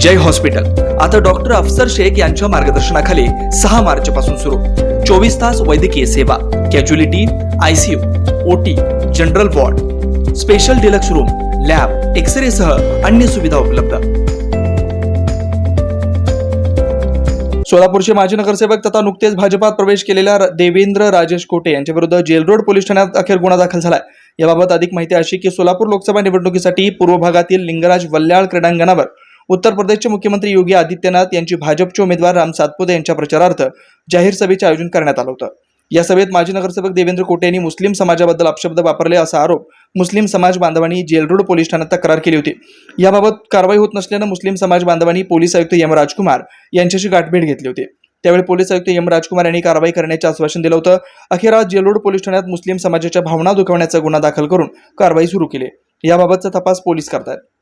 जय hospital. आता doctor अफसर शेख यांच्या मार्गदर्शनाखाली सहा मार्च पासून सुरू. चोवीस तास वैद्यकीय सेवा casualty ICU OT general ward special deluxe room lab X-ray सह अन्य सुविधा उपलब्ध. सोलापूरचे माजी नगरसेवक तथा नुकतेच भाजपात प्रवेश केलेल्या देवेंद्र राजेश कोटे यांच्या विरुद्ध जेल रोड पोलीस ठाण्यात अखेर गुन्हा दाखल झालाय. याबाबत अधिक माहिती अशी की सोलापूर लोकसभा निवडणुकीसाठी पूर्व भागातील लिंगराज वल्ल्याळ क्रीडांगणावर उत्तर प्रदेशचे मुख्यमंत्री योगी आदित्यनाथ यांची भाजपचे उमेदवार राम सातपुते यांच्या प्रचारार्थ जाहीर सभेचे आयोजन करण्यात आलं होतं. या सभेत माजी नगरसेवक देवेंद्र कोटे यांनी मुस्लिम समाजाबद्दल अपशब्द वापरले असा आरोप मुस्लिम समाज बांधवांनी जेलरोड पोलीस ठाण्यात तक्रार केली होती. याबाबत कारवाई होत नसल्यानं मुस्लिम समाज बांधवांनी पोलीस आयुक्त यम राजकुमार यांच्याशी गाठभेट घेतली होती. त्यावेळी पोलीस आयुक्त यम राजकुमार यांनी कारवाई करण्याचे आश्वासन दिलं होतं. अखेर आज जेलरोड पोलीस ठाण्यात मुस्लिम समाजाच्या भावना दुखवण्याचा गुन्हा दाखल करून कारवाई सुरू केली. याबाबतचा तपास पोलीस करतात